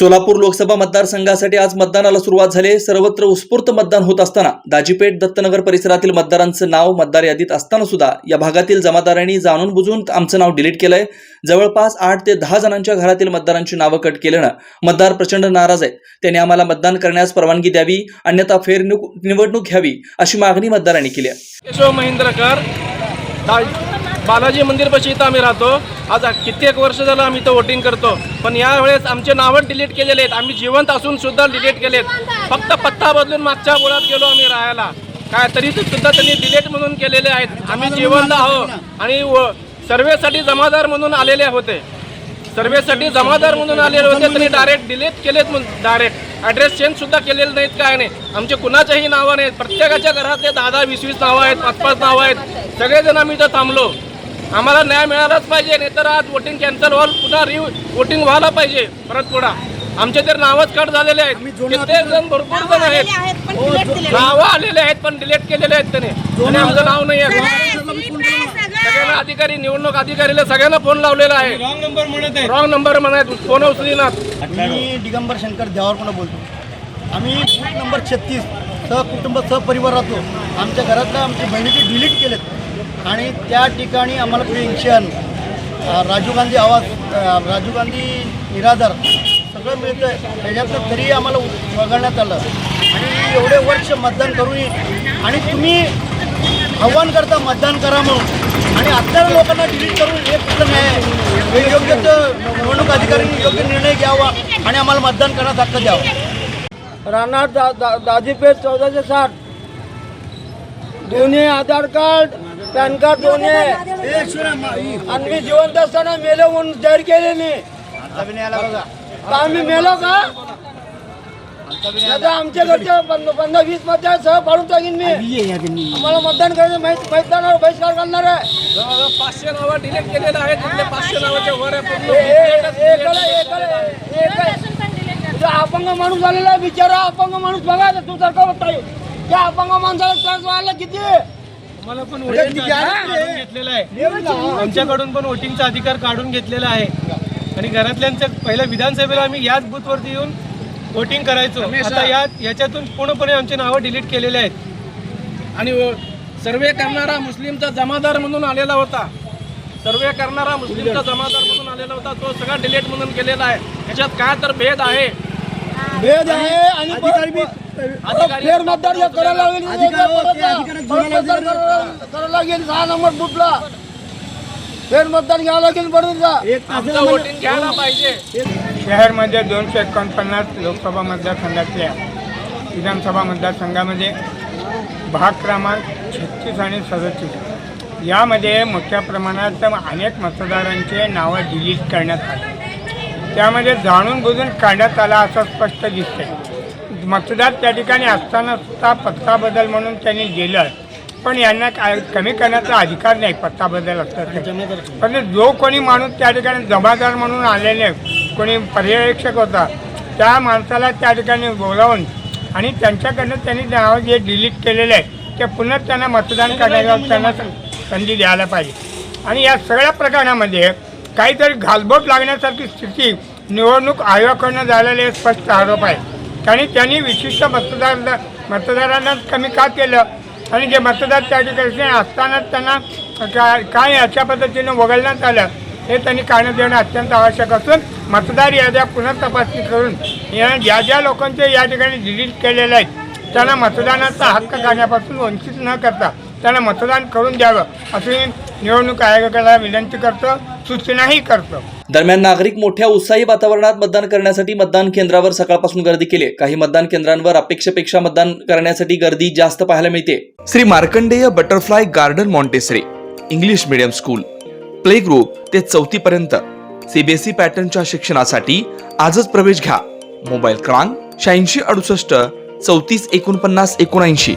सोलापूर लोकसभा मतदारसंघासाठी आज मतदानाला सुरुवात झाली. सर्वत्र उत्स्फूर्त मतदान होत असताना दाजीपेठ दत्तनगर परिसरातील मतदारांचं नाव मतदार यादीत असताना सुद्धा या भागातील जमादारांनी जाणून बुजून आमचं नाव डिलीट केलंय. जवळपास आठ ते दहा जणांच्या घरातील मतदारांची नावं कट केल्यानं मतदार प्रचंड नाराज आहेत. त्यांनी आम्हाला मतदान करण्यास परवानगी द्यावी अन्यथा फेर निवडणूक घ्यावी अशी मागणी मतदारांनी केली आहे. बालाजी मंदिरपाशी इथं आम्ही राहतो. आज कित्येक वर्ष झालं आम्ही इथं वोटिंग करतो. पण यावेळेस आमचे नावं डिलीट केलेले आहेत. आम्ही जिवंत असून सुद्धा डिलीट केलेत फक्त पत्ता बदलून मागच्या बोळात गेलो आम्ही राहायला. काय तरी सुद्धा त्यांनी डिलीट म्हणून केलेले आहेत. आम्ही जिवंत आहो आणि व- सर्वेसाठी जमादार म्हणून आलेले होते. सर्वेसाठी जमादार म्हणून आलेले होते. त्यांनी डायरेक्ट डिलीट केलेत म्हणून डायरेक्ट ॲड्रेस चेंज सुद्धा केलेले नाहीत काय नाही. आमचे कुणाच्याही नावं नाहीत प्रत्येकाच्या घरातले दहा दहा वीस वीस नावं आहेत. पाच पाच नावं आहेत. सगळेजण आम्ही इथं थांबलो. आम्हाला न्याय मिळालाच पाहिजे नाही तर आज वोटिंग कॅन्सल व्हाल पुन्हा रि वोटिंग व्हायला पाहिजे परत पुढा. आमचे तर नावच कट झालेले आहेत. कित्येक जण भरपूर जण आहेत. नावं आलेले आहेत पण डिलीट केलेले आहेत त्याने. आणि आमचं नाव नाही आहे. सगळ्यांना अधिकारी निवडणूक अधिकारीला सगळ्यांना फोन लावलेला आहे. रॉंग नंबर म्हणत आहे. रॉंग नंबर म्हणत फोन उचलीनात मी दिगंबर शंकर देवारकोंडा बोलतो. आम्ही बूथ नंबर छत्तीस सहकुटुंब सहपरिवार राहतो. आमच्या घरातल्या आमच्या बहिणीचे डिलीट केलेत. आणि त्या ठिकाणी आम्हाला पेन्शन राजीव गांधी आवाज राजीव गांधी निराधार सगळं मिळतं आहे त्याच्यातनं तरी आम्हाला वगळण्यात आलं. आणि एवढे वर्ष मतदान करून आणि तुम्ही आव्हान करता मतदान करा म्हणून. आणि आता लोकांना डिलीट करून हे कुठलं नाही आहे? हे योग्य तर निवडणूक अधिकाऱ्यांनी योग्य निर्णय घ्यावा आणि आम्हाला मतदान करण्यात हक्क द्यावा. राहणार दा, दा, दाजीपेठ चौदाशे साठ. दोन्ही आधार कार्ड पॅन कार्ड दोन्ही आणि मी जिवंत असताना मेलो म्हणून जाहीर केले नाही तर आम्ही मेलो का? आता आमच्या घरच्या पंधरा वीसमध्ये सह पाडून टाकीन मी. आम्हाला मतदान करायचं माहीत मतदानावर बहिष्कार करणार आहे. पाचशे नावं डिलीट केलेलं आहे तिथले पाचशे नावाच्या वर आहे. पूर्ण. तुझा अपंग माणूस आलेला आहे बिचारा अपंग माणूस बघा तू सारखा बघता त्या अपंग माणसाला त्रास व्हायला किती? पण काढून घेतलेला आहे. आमच्याकडून पण वोटिंगचा अधिकार काढून घेतलेला आहे. आणि घरातल्यांच्या पहिल्या विधानसभेला आम्ही याच बूथवरती येऊन वोटिंग करायचो. आता या याच्यातून पूर्णपणे आमचे नावं डिलीट केलेले आहेत. आणि सर्वे करणारा मुस्लिमचा जमादार म्हणून आलेला होता. सर्वे करणारा मुस्लिमचा जमादार म्हणून आलेला होता. तो सगळा डिलीट म्हणून केलेला आहे. त्याच्यात काय तर भेद आहे. भेद आहे आणि अधिकारी- फेर मतदार करायला लागेल करायला लागेल सहा नंबर बुथला फेर मतदान घ्यावं लागेल बरोबर घ्यायला पाहिजे. शहरमध्ये दोनशे एकोणपन्नास लोकसभा मतदारसंघातल्या विधानसभा मतदारसंघामध्ये भाग क्रमांक छत्तीस आणि सदतीस. यामध्ये मोठ्या प्रमाणात अनेक मतदारांचे नावं डिलीट करण्यात आले. त्यामध्ये जाणून बुजून काढण्यात आला असं स्पष्ट दिसतंय. मतदार त्या ठिकाणी असताना सुद्धा पत्ता बदल म्हणून त्यांनी दिलं. पण यांना काय कमी करण्याचा अधिकार नाही पत्ता बदल असतात पण जो कोणी माणूस त्या ठिकाणी जबाबदार म्हणून आलेले कोणी पर्यवेक्षक होता त्या माणसाला त्या ठिकाणी बोलावून आणि त्यांच्याकडनं त्यांनी नाव जे डिलीट केलेले आहे ते पुन्हा त्यांना मतदान करण्याचा त्यांना संधी द्यायला पाहिजे. आणि या सगळ्या प्रकरणामध्ये काहीतरी घालबोट लागण्यासारखी स्थिती निवडणूक आयोगाकडनं झालेले स्पष्ट आरोप आहे. आणि त्यांनी विशिष्ट मतदार मतदारांना कमी का केलं? आणि जे मतदार त्या ठिकाणी असतानाच त्यांना काय काय अशा पद्धतीनं वगळण्यात आलं हे त्यांनी कारण देणं अत्यंत आवश्यक असून मतदार याद्या पुनर्तपासणी करून या ज्या ज्या लोकांचे या ठिकाणी डिलीट केलेले आहेत त्यांना मतदानाचा हक्क काढण्यापासून वंचित न करता त्यांना मतदान करून द्यावं अशी निवडणूक आयोगाला विनंती करतो सूचनाही करतो. दरम्यान नागरिक मोठ्या उत्साही वातावरणात मतदान करण्यासाठी मतदान केंद्रावर सकाळपासून गर्दी केली काही मतदान केंद्रांवर अपेक्षेपेक्षा मतदान करण्यासाठी गर्दी जास्त पाहायला मिळते. Shri Markandeya butterfly garden Montessori English medium school play group ते चौथी पर्यंत. सीबीएसई पॅटर्नच्या शिक्षणासाठी आजच प्रवेश घ्या. मोबाईल क्रमांक शहाऐंशी अडुसष्ट चौतीस एकोणपन्नास एकोणऐंशी.